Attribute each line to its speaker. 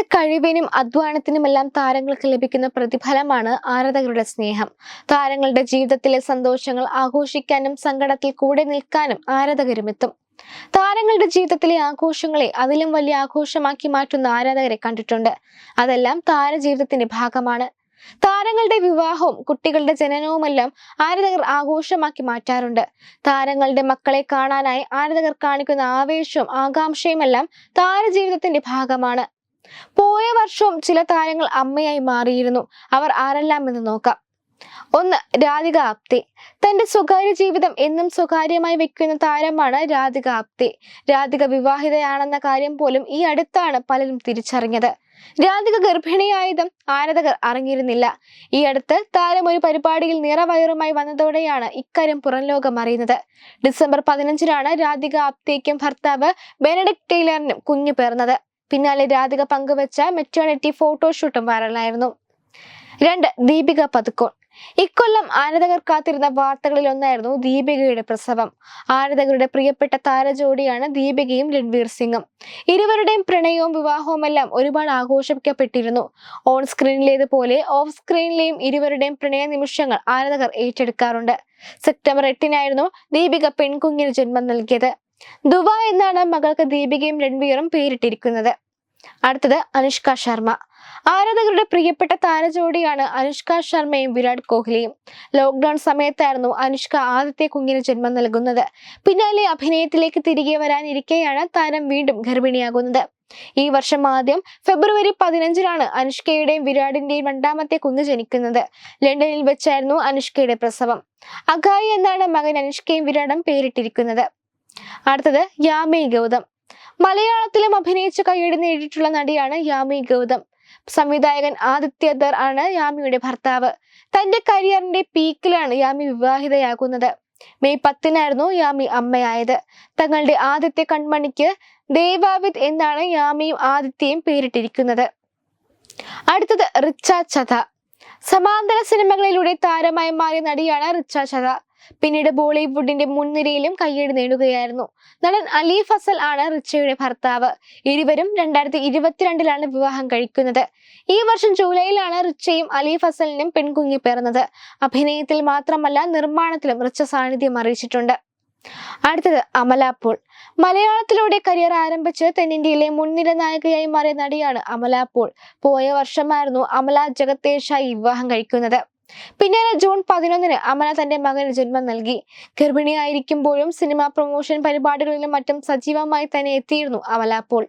Speaker 1: തങ്ങളുടെ കഴിവിനും അധ്വാനത്തിനുമെല്ലാം താരങ്ങൾക്ക് ലഭിക്കുന്ന പ്രതിഫലമാണ് ആരാധകരുടെ സ്നേഹം. താരങ്ങളുടെ ജീവിതത്തിലെ സന്തോഷങ്ങൾ ആഘോഷിക്കാനും സങ്കടത്തിൽ കൂടെ നിൽക്കാനും ആരാധകരും എത്തും. താരങ്ങളുടെ ജീവിതത്തിലെ ആഘോഷങ്ങളെ അതിലും വലിയ ആഘോഷമാക്കി മാറ്റുന്ന ആരാധകരെ കണ്ടിട്ടുണ്ട്. അതെല്ലാം താരജീവിതത്തിന്റെ ഭാഗമാണ്. താരങ്ങളുടെ വിവാഹവും കുട്ടികളുടെ ജനനവുമെല്ലാം ആരാധകർ ആഘോഷമാക്കി മാറ്റാറുണ്ട്. താരങ്ങളുടെ മക്കളെ കാണാനായി ആരാധകർ കാണിക്കുന്ന ആവേശവും ആകാംക്ഷയുമെല്ലാം താരജീവിതത്തിന്റെ ഭാഗമാണ്. പോയ വർഷവും ചില താരങ്ങൾ അമ്മയായി മാറിയിരുന്നു. അവർ ആരെല്ലാം എന്ന് നോക്കാം. ഒന്ന് രാധിക ആപ്തി. തന്റെ സ്വകാര്യ ജീവിതം എന്നും സ്വകാര്യമായി വെക്കുന്ന താരമാണ് രാധിക ആപ്തി. രാധിക വിവാഹിതയാണെന്ന കാര്യം പോലും ഈ അടുത്താണ് പലരും തിരിച്ചറിഞ്ഞത്. രാധിക ഗർഭിണിയായതും ആരാധകർ അറിഞ്ഞിരുന്നില്ല. ഈ അടുത്ത് താരം ഒരു പരിപാടിയിൽ നിറവയറുമായി വന്നതോടെയാണ് ഇക്കാര്യം പുറംലോകം അറിയുന്നത്. ഡിസംബർ പതിനഞ്ചിനാണ് രാധിക ആപ്തേക്കും ഭർത്താവ് ബെനഡിക് ടൈലറിനും കുഞ്ഞു പിറന്നത്. പിന്നാലെ രാധിക പങ്കുവച്ച മെറ്റേണിറ്റി ഫോട്ടോഷൂട്ടും വൈറലായിരുന്നു രണ്ട് ദീപിക പതുക്കോൺ ഇക്കൊല്ലം ആരാധകർ കാത്തിരുന്ന വാർത്തകളിൽ ഒന്നായിരുന്നു ദീപികയുടെ പ്രസവം. ആരാധകരുടെ പ്രിയപ്പെട്ട താരജോഡിയാണ് ദീപികയും രൺവീർ സിംഗും. ഇരുവരുടെയും പ്രണയവും വിവാഹവും എല്ലാം ഒരുപാട് ആഘോഷിക്കപ്പെട്ടിരുന്നു. ഓൺ സ്ക്രീനിലേതുപോലെ ഓഫ് സ്ക്രീനിലെയും ഇരുവരുടെയും പ്രണയ നിമിഷങ്ങൾ ആരാധകർ ഏറ്റെടുക്കാറുണ്ട്. സെപ്റ്റംബർ എട്ടിനായിരുന്നു ദീപിക പെൺകുഞ്ഞിന് ജന്മം നൽകിയത്. ദുബ എന്നാണ് മകൾക്ക് ദീപികയും രൺവീറും പേരിട്ടിരിക്കുന്നത്. അടുത്തത് അനുഷ്ക ശർമ്മ. ആരാധകരുടെ പ്രിയപ്പെട്ട താരജോഡിയാണ് അനുഷ്ക ശർമ്മയും വിരാട് കോഹ്ലിയും. ലോക്ക്ഡൌൺ സമയത്തായിരുന്നു അനുഷ്ക ആദ്യത്തെ കുഞ്ഞിന് ജന്മം നൽകുന്നത്. പിന്നാലെ അഭിനയത്തിലേക്ക് തിരികെ വരാനിരിക്കെയാണ് താരം വീണ്ടും ഗർഭിണിയാകുന്നത്. ഈ വർഷം ആദ്യം ഫെബ്രുവരി പതിനഞ്ചിനാണ് അനുഷ്കയുടെയും വിരാടിന്റെയും രണ്ടാമത്തെ കുഞ്ഞ് ജനിക്കുന്നത്. ലണ്ടനിൽ വെച്ചായിരുന്നു അനുഷ്കയുടെ പ്രസവം. അഗായി എന്നാണ് മകൻ അനുഷ്കയും വിരാടും പേരിട്ടിരിക്കുന്നത്. അടുത്തത് യാമി ഗൗതം. മലയാളത്തിലും അഭിനയിച്ച് കൈയടി നേടിയിട്ടുള്ള നടിയാണ് യാമി ഗൗതം. സംവിധായകൻ ആദിത്യ ദർ ആണ് യാമിയുടെ ഭർത്താവ്. തന്റെ കരിയറിന്റെ പീക്കിലാണ് യാമി വിവാഹിതയാകുന്നത്. മെയ് പത്തിനായിരുന്നു യാമി അമ്മയായത്. തങ്ങളുടെ ആദ്യത്തെ കൺമണിക്ക് ദേവാവിത് എന്നാണ് യാമിയും ആദിത്യയും പേരിട്ടിരിക്കുന്നത്. അടുത്തത് റിച്ച ചത. സമാന്തര സിനിമകളിലൂടെ താരമായി മാറിയ നടിയാണ് റിച്ച ചത. പിന്നീട് ബോളിവുഡിന്റെ മുൻനിരയിലും കയ്യേടി നേടുകയായിരുന്നു. നടൻ അലി ഫസൽ ആണ് റിച്ചയുടെ ഭർത്താവ്. ഇരുവരും രണ്ടായിരത്തി ഇരുപത്തിരണ്ടിലാണ് വിവാഹം കഴിക്കുന്നത്. ഈ വർഷം ജൂലൈയിലാണ് റിച്ചയും അലി ഫസലിനും പെൺകുഞ്ഞി പിറന്നത്. അഭിനയത്തിൽ മാത്രമല്ല നിർമ്മാണത്തിലും റിച്ച സാന്നിധ്യം അറിയിച്ചിട്ടുണ്ട്. അടുത്തത് അമല പോൾ. മലയാളത്തിലൂടെ കരിയർ ആരംഭിച്ച് തെന്നിന്ത്യയിലെ മുൻനിര നായികയായി മാറിയ നടിയാണ് അമല പോൾ. പോയ വർഷമായിരുന്നു അമല ജഗത്തേഷായി വിവാഹം കഴിക്കുന്നത്. പിന്നാലെ ജൂൺ പതിനൊന്നിന് അമല തന്റെ മകന് ജന്മം നൽകി. ഗർഭിണിയായിരിക്കുമ്പോഴും സിനിമാ പ്രൊമോഷൻ പരിപാടികളിലും മറ്റും സജീവമായി തന്നെ എത്തിയിരുന്നു അമല പോൾ